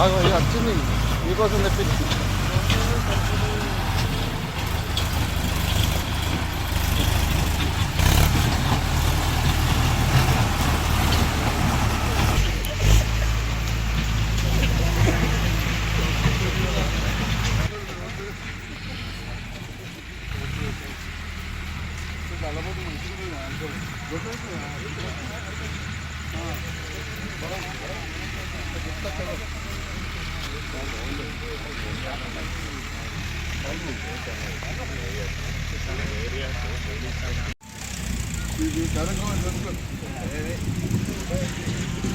ఆగు, ఇది వచ్చింది మీకోసం తెప్పింది ఇది తెలంగాణ జరుగుతుంది.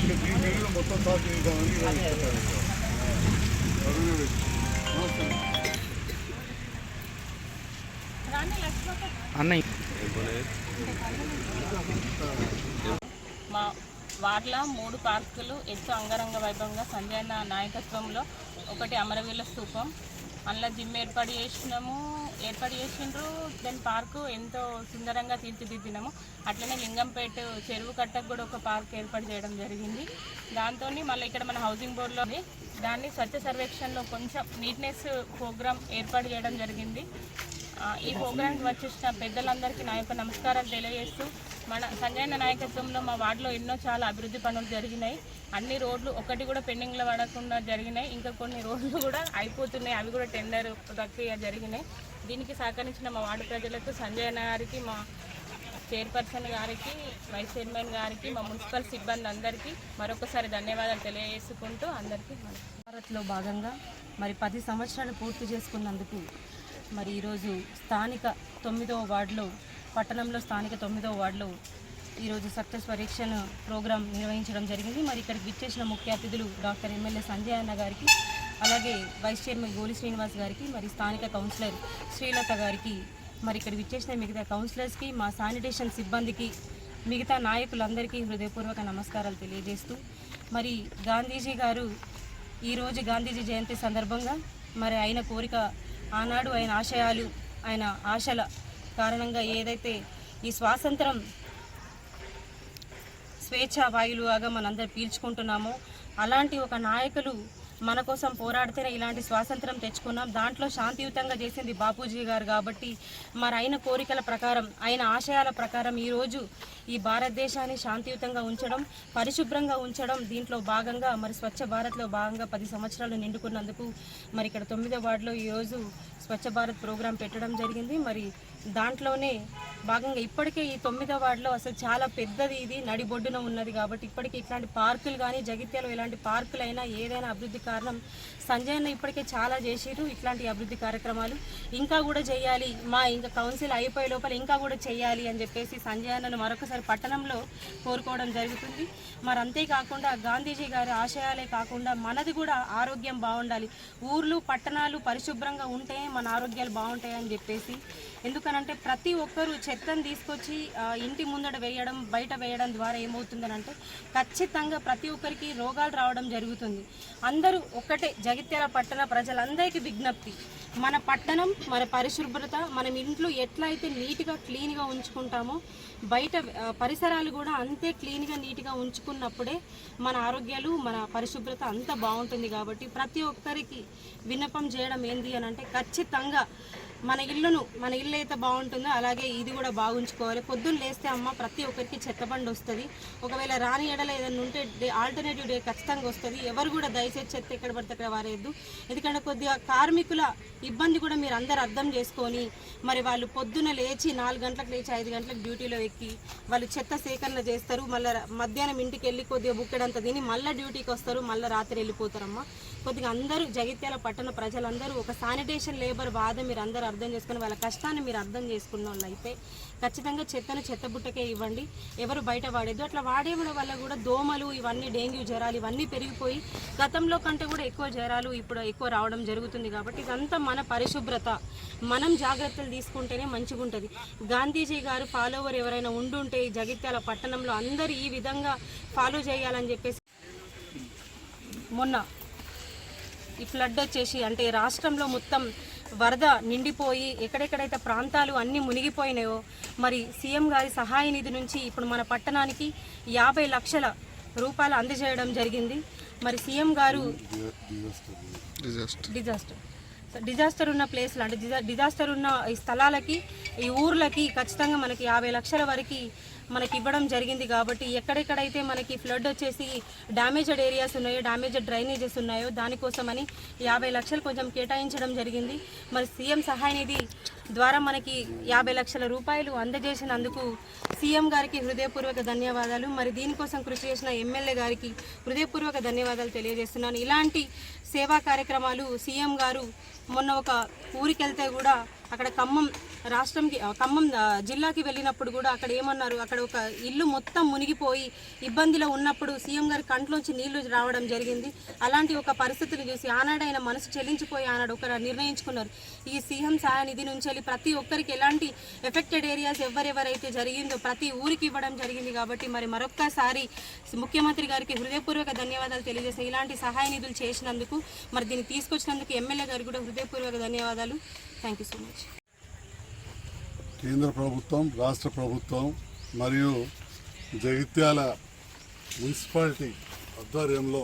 ఇంకా దీని మీద మొత్తం సాగు చేద్దామని. అన్నయ్య మా వార్ల మూడు పార్కులు ఎంతో అంగరంగ వైభవంగా సంజయ్ నాయకత్వంలో ఒకటి అమరవీరుల స్తూపం అందులో జిమ్ ఏర్పాటు చేసినాము ఏర్పాటు చేసిండ్రు. దాని పార్కు ఎంతో సుందరంగా తీర్చిదిద్దినాము. అట్లనే లింగంపేట చెరువు కట్టకు కూడా ఒక పార్క్ ఏర్పాటు చేయడం జరిగింది. దాంతో మళ్ళీ ఇక్కడ మన హౌసింగ్ బోర్డులో దాన్ని స్వచ్ఛ సర్వేక్షణలో కొంచెం నీట్నెస్ ప్రోగ్రామ్ ఏర్పాటు చేయడం జరిగింది. ఈ ప్రోగ్రాంకి వచ్చేసిన పెద్దలందరికీ నా యొక్క నమస్కారాలు తెలియజేస్తూ మన సంజయన నాయకత్వంలో మా వార్డులో ఎన్నో చాలా అభివృద్ధి పనులు జరిగినాయి. అన్ని రోడ్లు ఒకటి కూడా పెండింగ్లో పడకుండా జరిగినాయి. ఇంకా కొన్ని రోడ్లు కూడా అయిపోతున్నాయి. అవి కూడా టెండర్ ప్రక్రియ జరిగినాయి. దీనికి సహకరించిన మా వార్డు ప్రజలకు సంజయ్ గారికి మా చైర్పర్సన్ గారికి వైస్ చైర్మన్ గారికి మా మున్సిపల్ సిబ్బంది అందరికీ మరొకసారి ధన్యవాదాలు తెలియజేసుకుంటూ అందరికీ భారత్లో భాగంగా మరి పది సంవత్సరాలు పూర్తి చేసుకున్నందుకు మరి ఈరోజు స్థానిక తొమ్మిదవ వార్డులో పట్టణంలో స్థానిక తొమ్మిదవ వార్డులో ఈరోజు సక్సెస్ పరీక్షను ప్రోగ్రాం నిర్వహించడం జరిగింది. మరి ఇక్కడికి విచ్చేసిన ముఖ్య అతిథులు డాక్టర్ ఎమ్మెల్యే సంజయ్ అన్న గారికి అలాగే వైస్ చైర్మన్ గోలి శ్రీనివాస్ గారికి మరి స్థానిక కౌన్సిలర్ శ్రీలత గారికి మరి ఇక్కడ విచ్చేసిన మిగతా కౌన్సిలర్స్కి మా శానిటేషన్ సిబ్బందికి మిగతా నాయకులందరికీ హృదయపూర్వక నమస్కారాలు తెలియజేస్తూ మరి గాంధీజీ గారు ఈరోజు గాంధీజీ జయంతి సందర్భంగా మరి ఆయన కోరిక ఆనాడు ఆయన ఆశయాలు ఆయన ఆశల కారణంగా ఏదైతే ఈ స్వాతంత్రం స్వేచ్ఛా వాయువులాగా మనందరం పీల్చుకుంటున్నామో అలాంటి ఒక నాయకులు మన కోసం పోరాడితేనే ఇలాంటి స్వాతంత్రం తెచ్చుకున్నాం. దాంట్లో శాంతియుతంగా చేసింది బాపూజీ గారు కాబట్టి మరి ఆయన కోరికల ప్రకారం ఆయన ఆశయాల ప్రకారం ఈరోజు ఈ భారతదేశాన్ని శాంతియుతంగా ఉంచడం పరిశుభ్రంగా ఉంచడం దీంట్లో భాగంగా మరి స్వచ్ఛ భారత్లో భాగంగా పది సంవత్సరాలు నిండుకున్నందుకు మరి ఇక్కడ తొమ్మిదో వార్డులో ఈరోజు స్వచ్ఛ భారత్ ప్రోగ్రాం పెట్టడం జరిగింది. మరి దాంట్లోనే భాగంగా ఇప్పటికే ఈ తొమ్మిదో వార్డులో అసలు చాలా పెద్దది ఇది నడిబొడ్డున ఉన్నది కాబట్టి ఇప్పటికీ ఇట్లాంటి పార్కులు కానీ జగిత్యాలు ఇలాంటి పార్కులు అయినా ఏదైనా అభివృద్ధి కారణం సంజయ్ అన్న ఇప్పటికే చాలా చేసిరు ఇట్లాంటి అభివృద్ధి కార్యక్రమాలు. ఇంకా కూడా చేయాలి మా ఇంకా కౌన్సిల్ అయిపోయే లోపల ఇంకా కూడా చేయాలి అని చెప్పేసి సంజయ్ అన్నను మరొకసారి పట్టణంలో కోరుకోవడం జరుగుతుంది. మరి అంతేకాకుండా గాంధీజీ గారి ఆశయాలే కాకుండా మనది కూడా ఆరోగ్యం బాగుండాలి. ఊర్లు పట్టణాలు పరిశుభ్రంగా ఉంటే మన ఆరోగ్యాలు బాగుంటాయని చెప్పేసి ఎందుకనంటే ప్రతి ఒక్కరూ చెత్తను తీసుకొచ్చి ఇంటి ముందట వేయడం బయట వేయడం ద్వారా ఏమవుతుందనంటే ఖచ్చితంగా ప్రతి ఒక్కరికి రోగాలు రావడం జరుగుతుంది. అందరూ ఒక్కటే జగిత్యాల పట్టణ ప్రజలందరికీ విజ్ఞప్తి. మన పట్టణం మన పరిశుభ్రత మనం ఇంట్లో ఎట్లయితే నీట్గా క్లీన్గా ఉంచుకుంటామో బయట పరిసరాలు కూడా అంతే క్లీన్గా నీట్గా ఉంచుకున్నప్పుడే మన ఆరోగ్యాలు మన పరిశుభ్రత అంత బాగుంటుంది కాబట్టి ప్రతి ఒక్కరికి విన్నపం చేయడం ఏంది అని అంటే ఖచ్చితంగా మన ఇల్లును మన ఇల్లు అయితే బాగుంటుందో అలాగే ఇది కూడా బాగుంచుకోవాలి. పొద్దున్న లేస్తే అమ్మ ప్రతి ఒక్కరికి చెత్తబండి వస్తుంది. ఒకవేళ రాని ఎడల ఏదైనా ఉంటే డే ఆల్టర్నేటివ్ డే ఖచ్చితంగా వస్తుంది. ఎవరు కూడా దయచేసి చెత్త ఎక్కడ పడితే అక్కడ వారేయద్దు. ఎందుకంటే కొద్దిగా కార్మికుల ఇబ్బంది కూడా మీరు అందరు అర్థం చేసుకొని మరి వాళ్ళు పొద్దున లేచి నాలుగు గంటలకు లేచి ఐదు గంటలకు డ్యూటీలో ఎక్కి వాళ్ళు చెత్త సేకరణ చేస్తారు. మళ్ళీ మధ్యాహ్నం ఇంటికి వెళ్ళి కొద్దిగా బుక్కెడంత తిని మళ్ళీ డ్యూటీకి వస్తారు. మళ్ళీ రాత్రి వెళ్ళిపోతారమ్మా. కొద్దిగా అందరూ జగిత్యాల పట్టణ ప్రజలందరూ ఒక శానిటేషన్ లేబర్ బాధ మీరు అందరూ అర్థం చేసుకుని వాళ్ళ కష్టాన్ని మీరు అర్థం చేసుకున్న వాళ్ళు అయితే ఖచ్చితంగా చెత్తను చెత్త బుట్టకే ఇవ్వండి. ఎవరు బయట వాడేది అట్లా వాడేయడం వల్ల కూడా దోమలు ఇవన్నీ డెంగ్యూ జ్వరాలు ఇవన్నీ పెరిగిపోయి గతంలో కంటే కూడా ఎక్కువ జ్వరాలు ఇప్పుడు ఎక్కువ రావడం జరుగుతుంది కాబట్టి ఇదంతా మన పరిశుభ్రత. మనం జాగ్రత్తలు తీసుకుంటేనే మంచిగా ఉంటుంది. గాంధీజీ గారు ఫాలోవర్ ఎవరైనా ఉండుంటే ఈ జగిత్యాల పట్టణంలో అందరూ ఈ విధంగా ఫాలో చేయాలని చెప్పేసి మొన్న ఈ ఫ్లడ్ వచ్చేసి అంటే రాష్ట్రంలో మొత్తం వరద నిండిపోయి ఎక్కడెక్కడైతే ప్రాంతాలు అన్నీ మునిగిపోయినాయో మరి సీఎం గారి సహాయ నిధి నుంచి ఇప్పుడు మన పట్టణానికి యాభై లక్షల రూపాయలు అందజేయడం జరిగింది. మరి సీఎం గారు డిజాస్టర్ డిజాస్టర్ ఉన్న ప్లేస్లు అంటే డిజా డిజాస్టర్ ఉన్న ఈ స్థలాలకి ఈ ఊర్లకి ఖచ్చితంగా మనకి యాభై లక్షల వరకు మనకి ఇవ్వడం జరిగింది కాబట్టి ఎక్కడెక్కడైతే మనకి ఫ్లడ్ వచ్చేసి డ్యామేజ్డ్ ఏరియాస్ ఉన్నాయో డ్యామేజ్డ్ డ్రైనేజెస్ ఉన్నాయో దానికోసమని యాభై లక్షలు కొంచెం కేటాయించడం జరిగింది. మరి సీఎం సహాయ నిధి ద్వారా మనకి యాభై లక్షల రూపాయలు అందజేసినందుకు సీఎం గారికి హృదయపూర్వక ధన్యవాదాలు. మరి దీనికోసం కృషి చేసిన ఎమ్మెల్యే గారికి హృదయపూర్వక ధన్యవాదాలు తెలియజేస్తున్నాను. ఇలాంటి సేవా కార్యక్రమాలు సీఎం గారు మొన్న ఒక ఊరికి వెళ్తే కూడా అక్కడ ఖమ్మం రాష్ట్రంకి ఖమ్మం జిల్లాకి వెళ్ళినప్పుడు కూడా అక్కడ ఏమన్నారు? అక్కడ ఒక ఇల్లు మొత్తం మునిగిపోయి ఇబ్బందిలో ఉన్నప్పుడు సీఎం గారి కంట్లోంచి నీళ్ళు రావడం జరిగింది. అలాంటి ఒక పరిస్థితిని చూసి ఆనాడు ఆయన మనసు చెల్లించిపోయి ఆనాడు ఒక నిర్ణయించుకున్నారు. ఈ సీఎం సహాయ నిధి నుంచి వెళ్ళి ప్రతి ఒక్కరికి ఎలాంటి ఎఫెక్టెడ్ ఏరియాస్ ఎవరెవరైతే జరిగిందో ప్రతి ఊరికి ఇవ్వడం జరిగింది కాబట్టి మరి మరొక్కసారి ముఖ్యమంత్రి గారికి హృదయపూర్వక ధన్యవాదాలు తెలియజేస్తాయి ఇలాంటి సహాయ నిధులు చేసినందుకు మరి దీన్ని తీసుకొచ్చినందుకు ఎమ్మెల్యే గారికి కూడా హృదయపూర్వక ధన్యవాదాలు. థ్యాంక్ యూ సో మచ్ కేంద్ర ప్రభుత్వం రాష్ట్ర ప్రభుత్వం మరియు జగిత్యాల మున్సిపాలిటీ ఆధ్వర్యంలో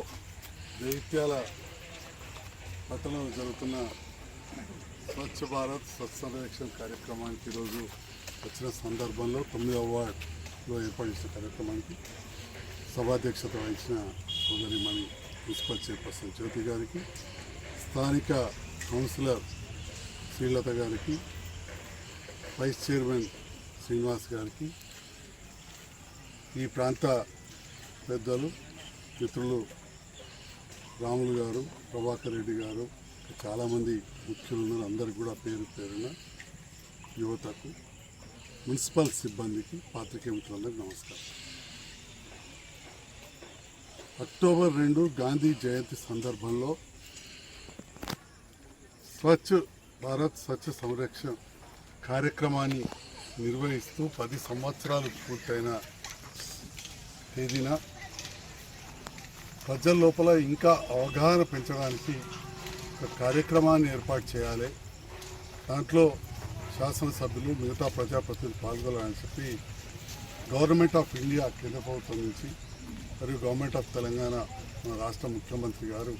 జగిత్యాల పట్టణంలో జరుగుతున్న స్వచ్ఛ భారత్ స్వచ్ఛ సర్వేక్షణ కార్యక్రమానికి ఈరోజు వచ్చిన సందర్భంలో తొమ్మిదవ వార్డులో ఏర్పాటు చేసిన కార్యక్రమానికి సభాధ్యక్షత వహించిన సోదరిమణి మున్సిపల్ చైర్పర్సన్ జ్యోతి గారికి స్థానిక కౌన్సిలర్ శ్రీలత గారికి వైస్ చైర్మన్ శ్రీనివాస్ గారికి ఈ ప్రాంత పెద్దలు మిత్రులు రాములు గారు ప్రభాకర్ రెడ్డి గారు చాలామంది ముఖ్యులు ఉన్నారు అందరికి కూడా పేరు పేరున యువతకు మున్సిపల్ సిబ్బందికి పాత్రికే మిత్రులందరికీ నమస్కారం. అక్టోబర్ రెండు గాంధీ జయంతి సందర్భంలో స్వచ్ఛ భారత్ స్వచ్ఛ సంరక్షణ కార్యక్రమాన్ని నిర్వహిస్తూ పది సంవత్సరాలు పూర్తయిన తేదీన ప్రజల లోపల ఇంకా అవగాహన పెంచడానికి ఒక కార్యక్రమాన్ని ఏర్పాటు చేయాలి. దాంట్లో శాసనసభ్యులు మిగతా ప్రజాప్రతినిధులు పాల్గొనాలని చెప్పి గవర్నమెంట్ ఆఫ్ ఇండియా కేంద్ర ప్రభుత్వం నుంచి మరియు గవర్నమెంట్ ఆఫ్ తెలంగాణ మన రాష్ట్ర ముఖ్యమంత్రి గారు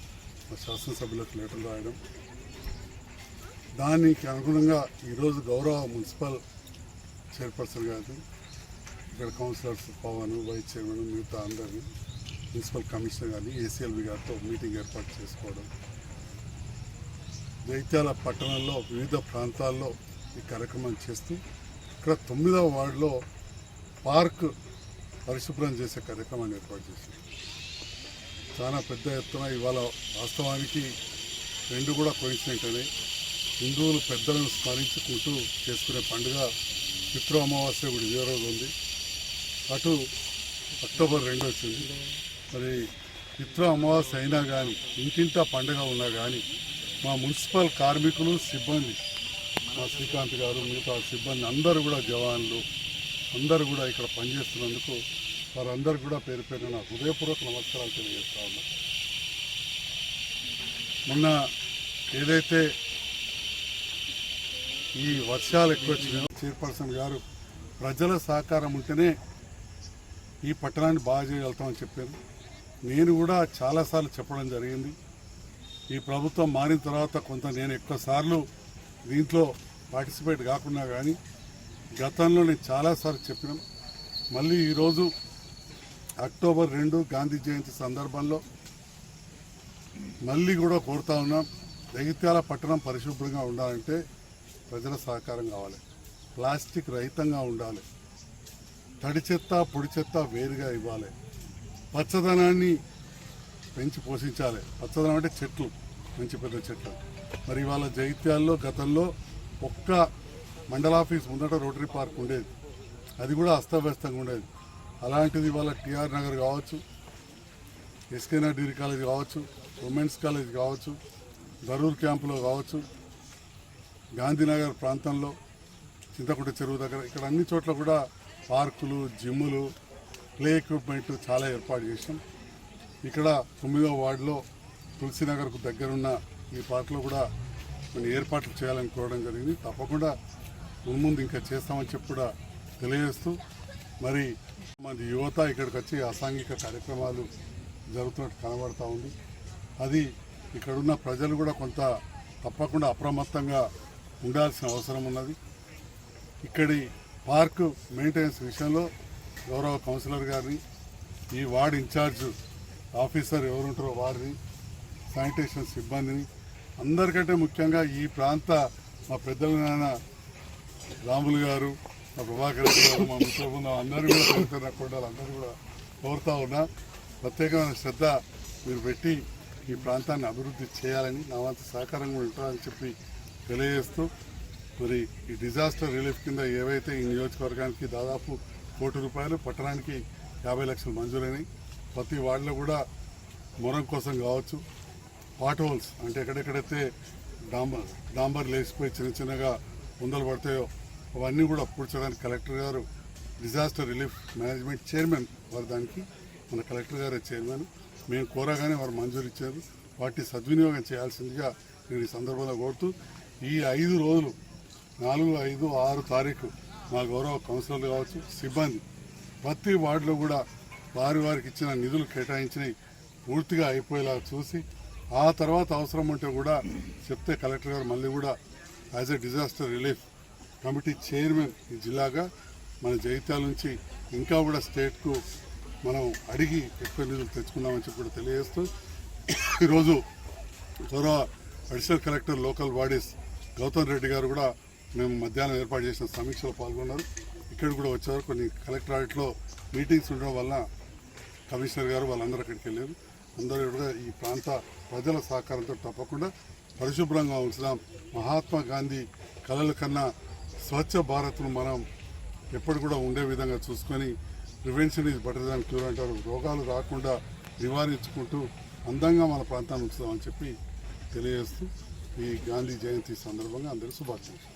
మా శాసనసభ్యులకు లేటర్ రాయడం దానికి అనుగుణంగా ఈరోజు గౌరవ మున్సిపల్ చైర్పర్సన్ గారు ఇక్కడ కౌన్సిలర్స్ పవన్ వైస్ చైర్మన్ మిగతా అందరినీ మున్సిపల్ కమిషనర్ గారిని ఏసీఎల్బి గారితో మీటింగ్ ఏర్పాటు చేసుకోవడం. జైత్యాల పట్టణంలో వివిధ ప్రాంతాల్లో ఈ కార్యక్రమం చేస్తూ ఇక్కడ తొమ్మిదవ వార్డులో పార్క్ పరిశుభ్రం చేసే కార్యక్రమాన్ని ఏర్పాటు చేసింది. చాలా పెద్ద ఎత్తున ఇవాళ వాస్తవానికి రెండు కూడా కోయిన్సిడెంట్ హిందువులు పెద్దలను స్మరించుకుంటూ చేసుకునే పండుగ పితృ అమావాస్య కూడా ఇదే రోజు ఉంది. అటు అక్టోబర్ రెండు వచ్చింది. మరి పితృ అమావాస్య అయినా కానీ ఇంటింటా పండుగ ఉన్నా కానీ మా మున్సిపల్ కార్మికులు సిబ్బంది మా శ్రీకాంత్ గారు మిగతా సిబ్బంది అందరూ కూడా జవాన్లు అందరూ కూడా ఇక్కడ పనిచేస్తున్నందుకు వారందరూ కూడా పేరు పేరు నా హృదయపూర్వక నమస్కారాలు తెలియజేస్తా ఉన్నా. మొన్న ఏదైతే ఈ వర్షాలు ఎక్కువ వచ్చినాయో చైర్పర్సన్ గారు ప్రజల సహకారం ఉంటేనే ఈ పట్టణాన్ని బాగా చేయగలుగుతామని చెప్పారు. నేను కూడా చాలాసార్లు చెప్పడం జరిగింది. ఈ ప్రభుత్వం మారిన తర్వాత కొంత నేను ఎక్కువ సార్లు దీంట్లో పార్టిసిపేట్ కాకుండా కానీ గతంలో నేను చాలాసార్లు చెప్పినాం. మళ్ళీ ఈరోజు అక్టోబర్ రెండు గాంధీ జయంతి సందర్భంలో మళ్ళీ కూడా కోరుతా ఉన్నాం. జగిత్యాల పట్టణం పరిశుభ్రంగా ఉండాలంటే ప్రజల సహకారం కావాలి. ప్లాస్టిక్ రహితంగా ఉండాలి. తడి చెత్త పొడి చెత్త వేరుగా ఇవ్వాలి. పచ్చదనాన్ని పెంచి పోషించాలి. పచ్చదనం అంటే చెట్లు మంచి పెద్ద చెట్లు. మరి ఇవాళ జైత్యాల్లో గతంలో ఒక్క మండలాఫీస్ ముందట రోటరీ పార్క్ ఉండేది. అది కూడా అస్తవ్యస్తంగా ఉండేది. అలాంటిది ఇవాళ టిఆర్ నగర్ కావచ్చు ఎస్కేనా డిగ్రీ కాలేజ్ కావచ్చు ఉమెన్స్ కాలేజ్ కావచ్చు ధరూర్ క్యాంపులో కావచ్చు గాంధీనగర్ ప్రాంతంలో చింతకుంట చెరువు దగ్గర ఇక్కడ అన్ని చోట్ల కూడా పార్కులు జిమ్ములు ప్లే ఎక్విప్మెంట్ చాలా ఏర్పాటు చేసాం ఇక్కడ తొమ్మిదవ వార్డులో తులసినగర్కు దగ్గరున్న ఈ పార్కులో కూడా కొన్ని ఏర్పాట్లు చేయాలని కోరడం జరిగింది. తప్పకుండా ముందు ఇంకా చేస్తామని చెప్పి కూడా తెలియజేస్తూ మరి మంది యువత ఇక్కడికి వచ్చి అసాంఘిక కార్యక్రమాలు జరుగుతున్నట్టు కనబడతా ఉంది. అది ఇక్కడున్న ప్రజలు కూడా కొంత తప్పకుండా అప్రమత్తంగా ఉండాల్సిన అవసరం ఉన్నది. ఇక్కడి పార్క్ మెయింటెనెన్స్ విషయంలో గౌరవ కౌన్సిలర్ గారిని ఈ వార్డ్ ఇన్ఛార్జ్ ఆఫీసర్ ఎవరుంటారో వారిని శానిటేషన్ సిబ్బందిని అందరికంటే ముఖ్యంగా ఈ ప్రాంత మా పెద్దల నాన్న రాములు గారు మా ప్రభాకర్ రెడ్డి గారు మా మిత్ర బృందం అందరూ కూడా కోరుతున్న కొండలు అందరూ కూడా కోరుతా ఉన్నా ప్రత్యేకమైన శ్రద్ధ మీరు పెట్టి ఈ ప్రాంతాన్ని అభివృద్ధి చేయాలని నా వంతు సహకారంగా ఉంటారని ఉంటుందని చెప్పి తెలియజేస్తూ మరి ఈ డిజాస్టర్ రిలీఫ్ కింద ఏవైతే ఈ నియోజకవర్గానికి దాదాపు కోటి రూపాయలు పట్టణానికి యాభై లక్షలు మంజూరైనాయి ప్రతి వార్డులో కూడా మొరం కోసం కావచ్చు పాట్ హోల్స్ అంటే ఎక్కడెక్కడైతే డాంబర్ డాంబర్ లేచిపోయి చిన్న చిన్నగా ఉందలు పడతాయో అవన్నీ కూడా పూడ్చడానికి కలెక్టర్ గారు డిజాస్టర్ రిలీఫ్ మేనేజ్మెంట్ చైర్మన్ వారు దానికి మన కలెక్టర్ గారే చైర్మన్ మేము కోరగానే వారు మంజూరు ఇచ్చారు వాటిని సద్వినియోగం చేయాల్సిందిగా నేను ఈ సందర్భంగా కోరుతూ ఈ ఐదు రోజులు నాలుగు ఐదు ఆరు తారీఖు మా గౌరవ కౌన్సిలర్లు కావచ్చు సిబ్బంది ప్రతి వార్డులో కూడా వారి వారికి ఇచ్చిన నిధులు కేటాయించినవి పూర్తిగా అయిపోయేలా చూసి ఆ తర్వాత అవసరం ఉంటే కూడా చెప్తే కలెక్టర్ గారు మళ్ళీ కూడా as a disaster relief committee chairman ఈ జిల్లాగా మన జైత్యాల నుంచి ఇంకా కూడా స్టేట్కు మనం అడిగి ఎక్కువ నిధులు తెచ్చుకున్నామని చెప్పి కూడా తెలియజేస్తూ ఈరోజు గౌరవ additional collector local bodies Gautham Reddy garu కూడా మేము మధ్యాహ్నం ఏర్పాటు చేసిన సమీక్షలో పాల్గొన్నారు. ఇక్కడ కూడా వచ్చారు కొన్ని కలెక్టరేట్లో మీటింగ్స్ ఉండడం వల్ల కమిషనర్ గారు వాళ్ళందరూ అక్కడికి వెళ్ళారు. అందరూ కూడా ఈ ప్రాంత ప్రజల సహకారంతో తప్పకుండా పరిశుభ్రంగా ఉంచుదాం మహాత్మా గాంధీ కళల కన్నా స్వచ్ఛ భారత్ను మనం ఎప్పుడు కూడా ఉండే విధంగా చూసుకొని prevention is better than cure అంటారు రోగాలు రాకుండా నివారించుకుంటూ అందంగా మన ప్రాంతాన్ని ఉంచుదామని చెప్పి తెలియజేస్తూ ఈ గాంధీ జయంతి సందర్భంగా అందరూ శుభాకాంక్షలు.